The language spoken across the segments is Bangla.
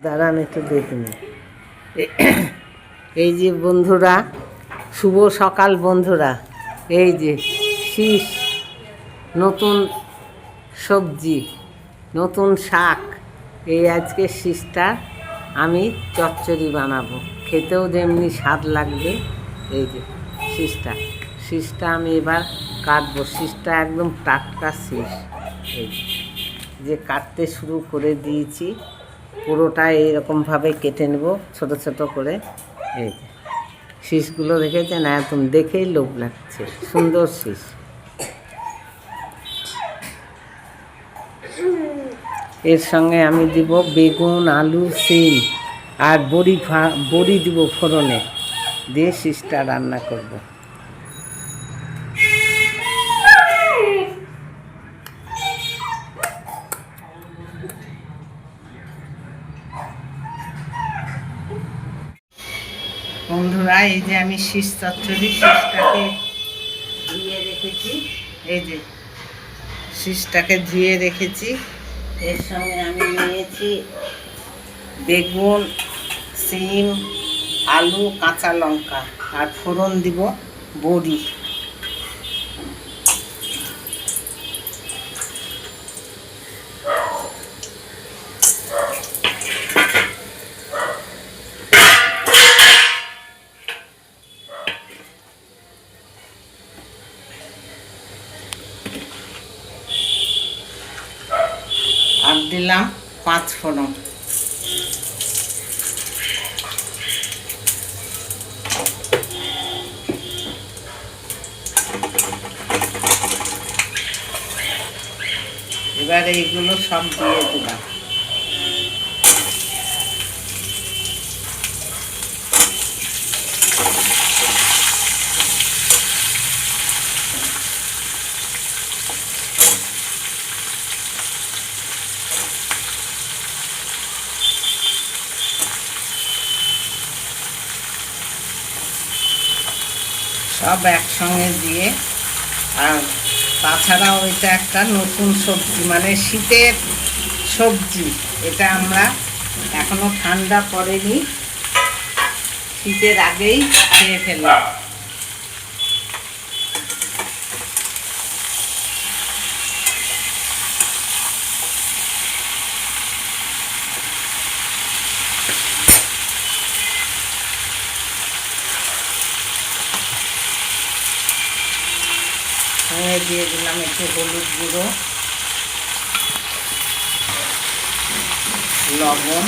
দাঁড়ান একটু দেখুন এই যে বন্ধুরা, শুভ সকাল বন্ধুরা। এই যে শীষ, নতুন সবজি, নতুন শাক। এই আজকে শীষটা আমি চচ্চড়ি বানাবো। খেতেও যেমনি স্বাদ লাগবে, এই যে শীষটা। শীষটা আমি এবার কাটবো। শীষটা একদম টাটকা শীষ। এই যে। কাটতে শুরু করে দিয়েছি পুরোটা এইরকমভাবে কেটে নেব, ছোট ছোট করে। এই শীষগুলো দেখেছেন? একদম দেখেই লোভ লাগছে। সুন্দর শীষ। এর সঙ্গে আমি দিব বেগুন, আলু, সিম আর বড়ি বড়ি দিব ফোড়নে। দিয়ে শীষটা রান্না করব। বন্ধুরা, এই যে আমি শীষ চচ্চড়ি, শীষটাকে ধুয়ে রেখেছি। এই যে শীষটাকে ধুয়ে রেখেছি। এর সঙ্গে আমি নিয়েছি বেগুন, সিম, আলু, কাঁচা লঙ্কা। আর ফোড়ন দিব বড়ি আর দিলাম পাঁচ ফোড়ন। এবার এইগুলো সব দিয়ে দিলাম। সব একসঙ্গে দিয়ে। আর তাছাড়া ওইটা একটা নতুন সবজি মানে শীতের সবজি। এটা আমরা এখনও ঠান্ডা পড়েনি। শীতের আগেই খেয়ে ফেললাম। সঙ্গে দিয়ে দিলাম একটু হলুদ গুঁড়ো লবণ।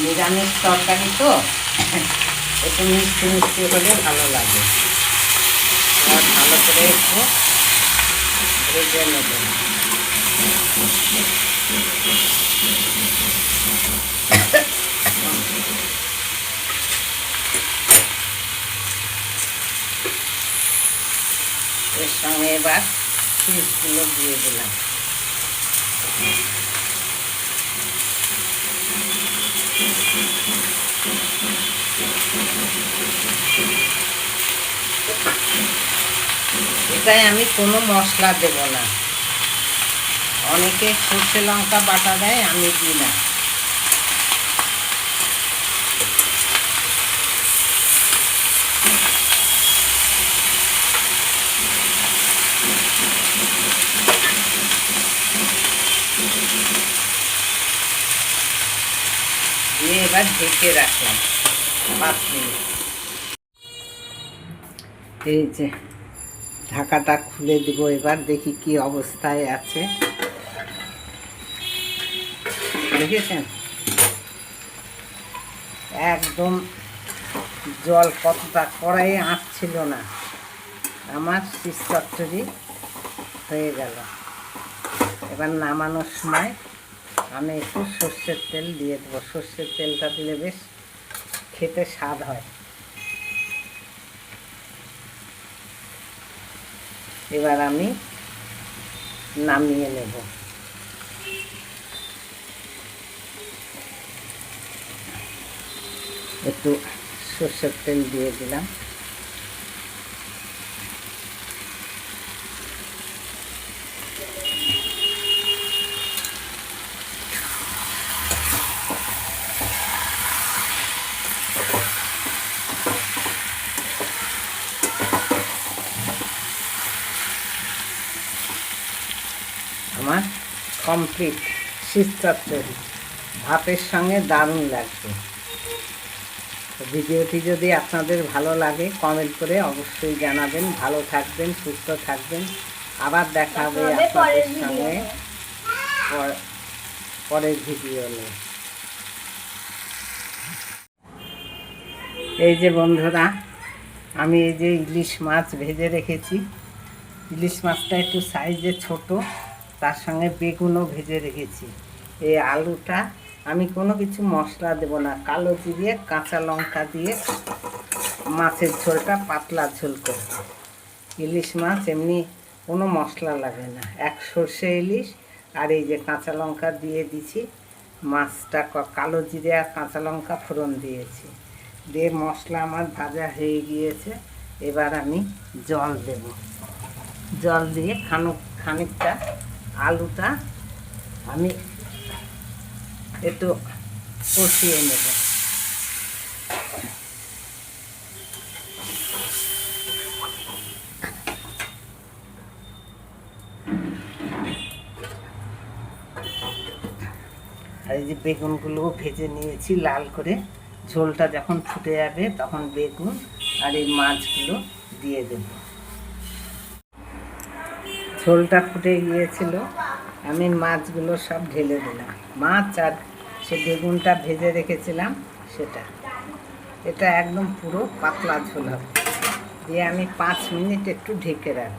নিরামিষ তরকারি তো? একটু মিষ্টি মিষ্টি হলে ভালো লাগে। আর ভালো করে একটু ভেজে নেব। এর সঙ্গে এবার চিজগুলো দিয়ে দিলাম। এটাই আমি কোনো মশলা দেব না। অনেকে সর্ষে লঙ্কা বাটা দেয়, আমি দিই না। এবার ঢেকে রাখলাম পাঁচ মিনিট। এই যে ঢাকাটা খুলে দিব এবার, দেখি কি অবস্থায় আছে। দেখেছেন? একদম জল কতটা কড়াইয়ে আঁটছিল না। আমার চচ্চড়ি হয়ে গেল। এবার নামানোর সময় আমি একটু সর্ষের তেল দিয়ে দেবো। সর্ষের তেলটা দিলে বেশ খেতে স্বাদ হয়। এবার আমি নামিয়ে নেব। একটু সর্ষের তেল দিয়ে দিলাম। আমার কমপ্লিট শীতকার তৈরি। ভাতের সঙ্গে দারুণ লাগবে। ভিডিওটি যদি আপনাদের ভালো লাগে কমেন্ট করে অবশ্যই জানাবেন। ভালো থাকবেন সুস্থ থাকবেন। আবার দেখা হবে আপনাদের সঙ্গে। পরের ভিডিও নিয়ে। এই যে বন্ধুরা আমি এই যে ইলিশ মাছ ভেজে রেখেছি। ইলিশ মাছটা একটু সাইজে ছোট। তার সঙ্গে বেগুনও ভেজে রেখেছি। এই আলুটা আমি কোনো কিছু মশলা দেব না। কালো জিরে, কাঁচা লঙ্কা দিয়ে মাছের ঝোলটা পাতলা ঝোল করব। ইলিশ মাছ এমনি কোনো মশলা লাগে না। এক সর্ষে ইলিশ আর এই যে কাঁচা লঙ্কা দিয়ে দিছি, মাছটা কালো জিরে আর কাঁচা লঙ্কা ফোড়ন দিয়েছি। দিয়ে মশলা আমার ভাজা হয়ে গিয়েছে, এবার আমি জল দেব। জল দিয়ে খানুক খানিকটা আলুটা আমি একটু কষিয়ে নেব। আর এই যে বেগুনগুলোও ভেজে নিয়েছি লাল করে। ঝোলটা যখন ফুটে যাবে তখন বেগুন আর এই মাছগুলো দিয়ে দেব। ঝোলটা ফুটে গিয়েছিল। আমি মাছগুলো সব ঢেলে দিলাম। মাছ আর সে বেগুনটা ভেজে রেখেছিলাম, সেটা। এটা একদম পুরো পাতলা ঝোল হবে। দিয়ে আমি পাঁচ মিনিট একটু ঢেকে রাখব।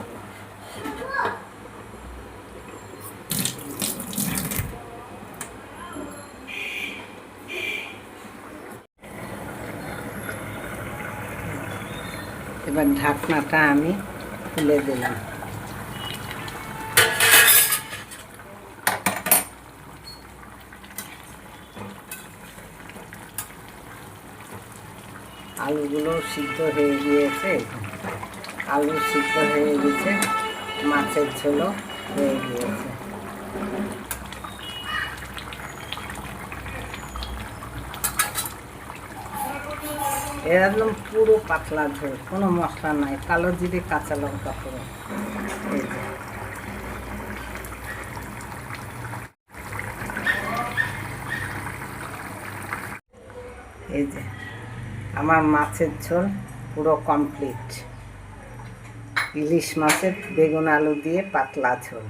এবার ঢাকনাটা আমি খুলে দিলাম। আলুগুলো সিদ্ধ হয়ে গিয়েছে। আলু সিদ্ধ হয়ে গেছে, মাছের ঝোলও হয়ে গিয়েছে। একদম পুরো পাতলা ঝোল, কোনো মশলা নাই, কালো জিরে, কাঁচা লঙ্কা পুরো। এই যে। আমার মাছের ঝোল পুরো কমপ্লিট ইলিশ মাছের বেগুন আলু দিয়ে পাতলা ঝোল।